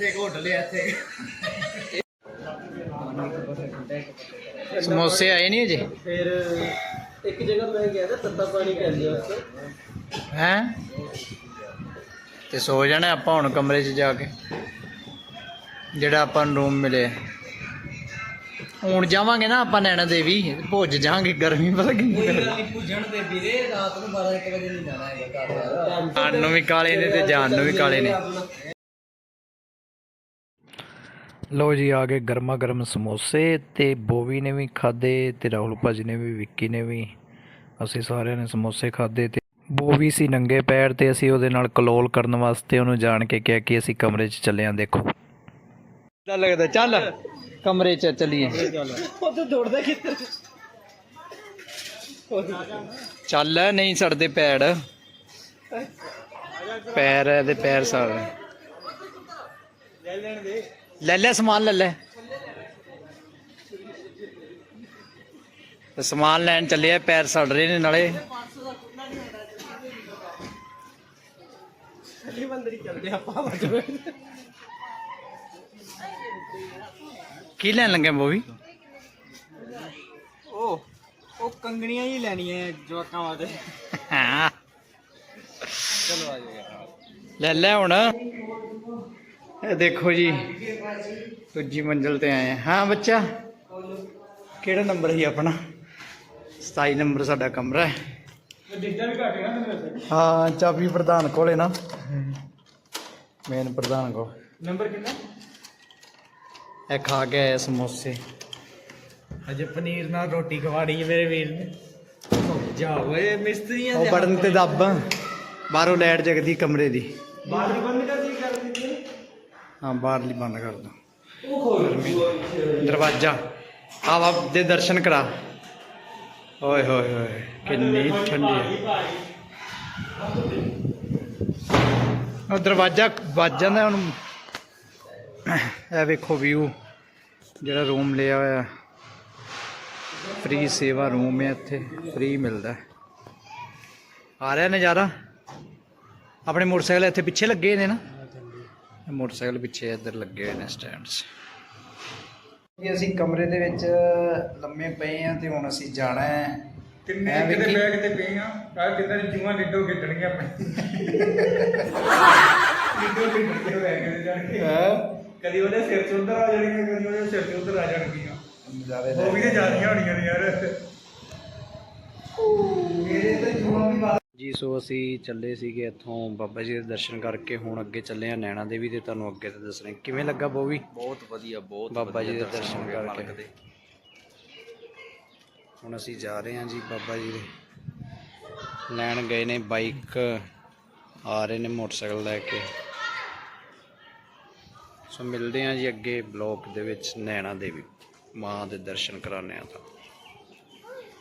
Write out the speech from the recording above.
ਇੱਥੇ ਇੱਕ ਹੋਟਲ ਹੈ ਇੱਥੇ। ਸਮੋਸੇ ਆਏ ਨਹੀਂ ਅਜੇ? ਫਿਰ ਇੱਕ ਜਗ੍ਹਾ ਮੈਂ ਗਿਆ ਤਾਂ ਤੱਤਾ ਪਾਣੀ ਕਹਿੰਦੇ ਉਸ ਤੋਂ ਹੈ? ਤੇ ਸੋ ਜਾਣਾ ਆਪਾਂ ਹੁਣ ਕਮਰੇ 'ਚ ਜਾ ਕੇ ਜਿਹੜਾ ਆਪਾਂ ਨੂੰ ਰੂਮ ਮਿਲੇ। ਹੁਣ ਜਾਵਾਂਗੇ ਨਾ ਆਪਾਂ ਨੈਣਾ ਦੇਵੀ ਭੁੱਜ ਜਾਾਂਗੇ ਗਰਮੀ ਪਤਾ ਕਿੰਨੀ ਨਹੀਂ ਪੁੱਜਣ ਦੇ ਵੀਰੇ ਰਾਤ ਨੂੰ 12 1 ਵਜੇ ਨਹੀਂ ਜਾਣਾ ਹੈਗਾ ਘਰ। ਨੂੰ ਵੀ ਕਾਲੇ ਨੇ ਤੇ ਜਾਣ ਨੂੰ ਵੀ ਕਾਲੇ ਨੇ। ਲੋ ਜੀ ਆ ਗਏ ਗਰਮਾ ਗਰਮ ਸਮੋਸੇ ਤੇ ਬੋਵੀ ਨੇ ਵੀ ਖਾਦੇ ਤੇ ਰਾਹੁਲ ਭਾਜੀ ਨੇ ਵੀ ਵਿੱਕੀ ਨੇ ਵੀ। ਅਸੀਂ ਸਾਰਿਆਂ ਨੇ ਸਮੋਸੇ ਖਾਦੇ ਤੇ ਬੋਵੀ ਸੀ ਨੰਗੇ ਪੈਰ ਤੇ ਅਸੀਂ ਉਹਦੇ ਨਾਲ ਕਲੋਲ ਕਰਨ ਵਾਸਤੇ ਉਹਨੂੰ ਜਾਣ ਕੇ ਕਿਹਾ ਕਿ ਅਸੀਂ ਕਮਰੇ 'ਚ ਚੱਲੇ ਆਂ ਦੇਖੋ। ਚੱਲ ਲੱਗਦਾ ਚੱਲ। ਕਮਰੇ 'ਚ ਚੱਲੀਏ। ਉਹ ਤਾਂ ਦੌੜਦਾ ਕਿੱਥੇ ਚੱਲ ਨਹੀਂ ਸੜਦੇ ਪੈੜ ਪੈਰ ਇਹਦੇ ਪੈਰ ਸੜ ਲੈ ਲੈਣ ਦੇ। ਲੈ ਲੈ ਸਮਾਨ ਲੈ ਲੈ। ਸਮਾਨ ਲੈਣ ਚੱਲੇ ਆ ਪੈਰ ਸੜ ਰਹੇ ਨੇ ਨਾਲੇ। ਅਗਲੀ ਬੰਦਰੀ ਚੱਲਦੇ ਆਪਾਂ ਵੱਜ ਕੀ ਲੈਣ ਲੱਗੇ ਬੋਵੀ ਉਹ ਉਹ ਕੰਗਣੀਆਂ ਹੀ ਲੈਣੀਆਂ ਜਵਾਕਾਂ ਵਾਸਤੇ। ਚਲੋ ਆ ਜਾਓ ਲੈ ਲੈ ਹੁਣ। ਇਹ ਦੇਖੋ ਜੀ ਦੂਜੀ ਮੰਜ਼ਲ ਤੇ ਆਏ ਹਾਂ ਬੱਚਾ ਕਿਹੜਾ ਨੰਬਰ ਸੀ ਆਪਣਾ? 27 ਨੰਬਰ ਸਾਡਾ ਕਮਰਾ ਹੈ। ਹਾਂ ਚਾਬੀ ਪ੍ਰਧਾਨ ਕੋਲੇ ਨਾ। ਮੇਨ ਪ੍ਰਧਾਨ ਕੋਲ। ਨੰਬਰ ਕਿੰਨਾ? ਇਹ ਖਾ ਕੇ ਆਏ ਸਮੋਸੇ। ਅਜੇ ਪਨੀਰ ਨਾਲ ਰੋਟੀ ਖਵਾੜੀ ਮੇਰੇ ਵੀਰ ਨੇ। ਜਾ ਓਏ ਮਿਸਤਰੀਆਂ ਉਹ ਬਟਨ ਤੇ ਦੱਬ। ਬਾਹਰੋਂ ਲਾਈਟ ਜਗਦੀ ਕਮਰੇ ਦੀ। ਬਾਹਰ ਬੰਦ ਕਰ ਦੀ ਕਰ ਹਾਂ, ਬਾਹਰਲੀ ਬੰਦ ਕਰ ਦੋ। ਦਰਵਾਜ਼ਾ। ਆਵਾ ਦੇ ਦਰਸ਼ਨ ਕਰਾ। ਓਏ, ਹੋਏ ਹੋਏ, ਕਿੰਨੀ ਠੰਡੀ ਹੈ ਉਹ ਦਰਵਾਜ਼ਾ ਵੱਜ ਜਾਂਦਾ ਹੁਣ, ਇਹ ਵੇਖੋ ਵਿਊ ਜਿਹੜਾ ਰੂਮ ਲਿਆ ਹੋਇਆ। ਫ੍ਰੀ ਸੇਵਾ ਰੂਮ ਹੈ ਇੱਥੇ ਫ੍ਰੀ ਮਿਲਦਾ। ਆ ਰਿਹਾ ਨਜ਼ਾਰਾ? ਆਪਣੇ ਮੋਟਰਸਾਈਕਲ ਇੱਥੇ ਪਿੱਛੇ ਲੱਗੇ ਨੇ ਨਾ। ਮੋਟਰਸਾਈਕਲ ਪਿੱਛੇ ਇੱਧਰ ਲੱਗੇ ਹੋਏ ਨੇ ਸਟੈਂਡਸ ਜੀ ਅਸੀਂ ਕਮਰੇ ਦੇ ਵਿੱਚ ਲੰਮੇ ਪਏ ਆ ਤੇ ਹੁਣ ਅਸੀਂ ਜਾਣਾ ਹੈ। ਕਿੰਨੇ ਐ ਕਿਤੇ। ਬੈਗ ਤੇ ਪਏ ਆ ਆ ਕਿੰਨਾ ਜੂਆਂ ਡਿੱਡੋ ਖੇਡਣਗੇ ਆਪਣੇ ਡਿੱਡੋ ਖੇਡਣਗੇ ਬੈਗ ਤੇ ਜਾਣਗੇ। ਕਦੀ ਉਹਦੇ ਸਿਰ 'ਚ ਉੱਧਰ ਆ ਜਾਣਗੀਆਂ ਕਦੀ ਉਹਦੇ ਸਿਰ 'ਚ ਉੱਧਰ ਆ ਜਾਣਗੀਆਂ। ਨਜ਼ਾਰੇ ਉਹ ਵੀ ਤੇ ਜਾਣੀਆਂ ਹੋਣੀਆਂ ਨੇ ਯਾਰ। ਜੀ ਸੋ ਅਸੀਂ ਚੱਲੇ ਸੀਗੇ ਇੱਥੋਂ ਬਾਬਾ ਜੀ ਦੇ ਦਰਸ਼ਨ ਕਰਕੇ ਹੁਣ ਅੱਗੇ ਚੱਲੇ ਆ ਨੈਣਾ ਦੇਵੀ ਤੇ ਤੁਹਾਨੂੰ ਅੱਗੇ ਤੇ ਦੱਸਣੇ। ਕਿਵੇਂ ਲੱਗਾ ਬੋਵੀ? ਬਹੁਤ ਵਧੀਆ ਬਹੁਤ ਬਾਬਾ ਜੀ ਦੇ ਦਰਸ਼ਨ ਕਰਕੇ। ਹੁਣ ਅਸੀਂ ਜਾ ਰਹੇ ਹਾਂ ਜੀ ਬਾਬਾ ਜੀ ਦੇ। ਲੈਣ ਗਏ ਨੇ ਬਾਈਕ ਆ ਰਹੇ ਨੇ ਮੋਟਰਸਾਈਕਲ ਲੈ ਕੇ। ਸੋ ਮਿਲਦੇ ਹਾਂ ਜੀ ਅੱਗੇ ਬਲੌਕ ਦੇ ਵਿੱਚ ਨੈਣਾ ਦੇਵੀ। ਮਾਂ ਦੇ ਦਰਸ਼ਨ ਕਰਾਣੇ ਆ ਤਾਂ